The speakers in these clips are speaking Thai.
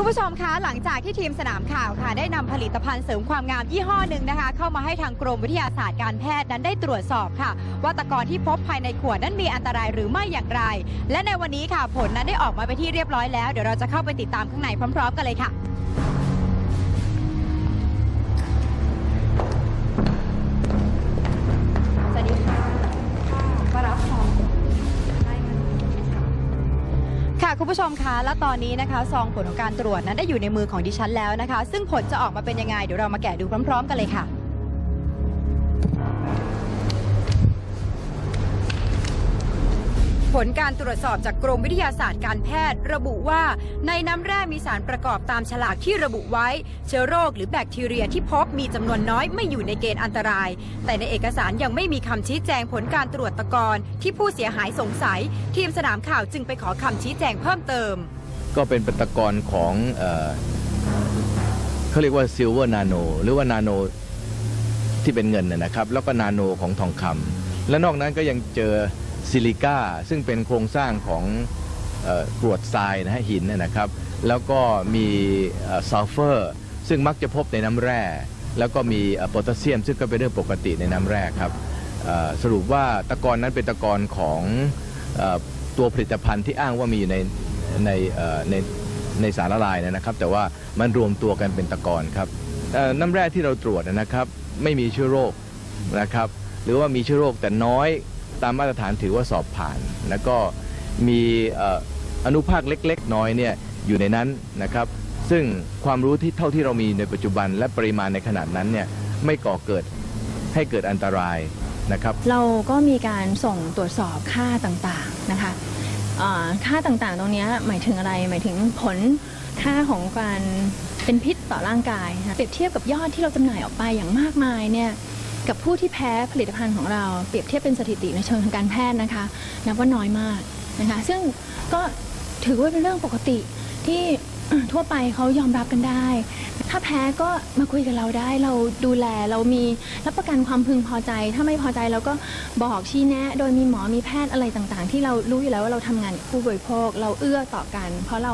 คุณผู้ชมคะหลังจากที่ทีมสนามข่าวค่ะ ได้นำผลิตภัณฑ์เสริมความงามยี่ห้อหนึ่งนะคะ เข้ามาให้ทางกรมวิทยาศาสตร์การแพทย์นั้นได้ตรวจสอบค่ะ ว่าตะกอนที่พบภายในขวดนั้นมีอันตรายหรือไม่อย่างไร และในวันนี้ค่ะผลนั้นได้ออกมาไปที่เรียบร้อยแล้วเดี๋ยวเราจะเข้าไปติดตามข้างในพร้อม ๆ กันเลยค่ะ ค่ะคุณผู้ชมคะและตอนนี้นะคะซองผลของการตรวจนั้นได้อยู่ในมือของดิฉันแล้วนะคะ ซึ่งผลจะออกมาเป็นยังไงเดี๋ยวเรามาแกะดูพร้อม ๆ กันเลยค่ะ ผลการตรวจสอบจากกรมวิทยาศาสตร์การแพทย์ ระบุว่าในน้ำแร่มีสารประกอบตามฉลากที่ระบุไว้ เชื้อโรคหรือแบคทีเรียที่พบมีจำนวนน้อยไม่อยู่ในเกณฑ์อันตราย แต่ในเอกสารยังไม่มีคำชี้แจงผลการตรวจตะกอนที่ผู้เสียหายสงสัย ทีมสนามข่าวจึงไปขอคำชี้แจงเพิ่มเติม ก็เป็นปฏิกรณ์ของเออเขาเรียกว่าซิลเวอร์นาโนหรือว่านาโนที่เป็นเงินนะครับ แล้วก็นาโนของทองคำและนอกนั้นก็ยังเจอ ซิลิก้าซึ่งเป็นโครงสร้างของกรวดทรายนะฮะหินนะครับ แล้วก็มีซัลเฟอร์ ซึ่งมักจะพบในน้ำแร่ แล้วก็มีโพแทสเซียม ซึ่งก็เป็นเรื่องปกติในน้ำแร่ครับสรุปว่าตะกอนนั้นเป็นตะกอนของอตัวผลิตภัณฑ์ที่อ้างว่ามีอยู่ในในในในสารละลายนะครับ แต่ว่ามันรวมตัวกันเป็นตะกอนครับน้ำแร่ที่เราตรวจนะครับ ไม่มีเชื้อโรคนะครับ หรือว่ามีเชื้อโรคแต่น้อย ตามมาตรฐานถือว่าสอบผ่าน แล้วก็มีอนุภาคเล็ก ๆ น้อยเนี่ยอยู่ในนั้นนะครับ ซึ่งความรู้ที่เท่าที่เรามีในปัจจุบันและปริมาณในขนาดนั้นเนี่ยไม่ก่อเกิดให้เกิดอันตรายนะครับ เราก็มีการส่งตรวจสอบค่าต่างๆนะคะค่าต่างๆ ตรงนี้หมายถึงอะไรหมายถึงผลค่าของการเป็นพิษต่อร่างกายเปรียบเทียบกับยอดที่เราจำหน่ายออกไปอย่างมากมายเนี่ย กับผู้ที่แพ้ผลิตภัณฑ์ของเราเปรียบเทียบเป็นสถิติในเชิงทางการแพทย์นะคะนับว่าน้อยมากนะคะซึ่งก็ถือว่าเป็นเรื่องปกติที่ทั่วไปเขายอมรับกันได้ ถ้าแพ้ก็มาคุยกับเราได้ เราดูแล เรามีรับประกันความพึงพอใจ ถ้าไม่พอใจเราก็บอกชี้แนะ โดยมีหมอ มีแพทย์อะไรต่างๆ ที่เรารู้อยู่แล้วว่าเราทำงานกับผู้บริโภค เราเอื้อต่อกัน เพราะเรา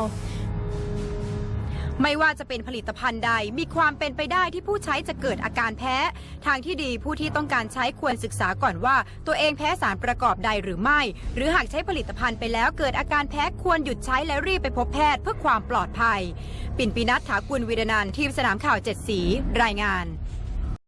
ไม่ว่าจะเป็นผลิตภัณฑ์ใดมีความเป็นไปได้ที่ผู้ใช้จะเกิดอาการแพ้ ทางที่ดีผู้ที่ต้องการใช้ควรศึกษาก่อนว่า ตัวเองแพ้สารประกอบใดหรือไม่ หรือหากใช้ผลิตภัณฑ์ไปแล้วเกิดอาการแพ้ควรหยุดใช้และรีบไปพบแพทย์เพื่อความปลอดภัย ปิ่นปีนัทถากุลวีรนันทีมสนามข่าวเจ็ดสีรายงาน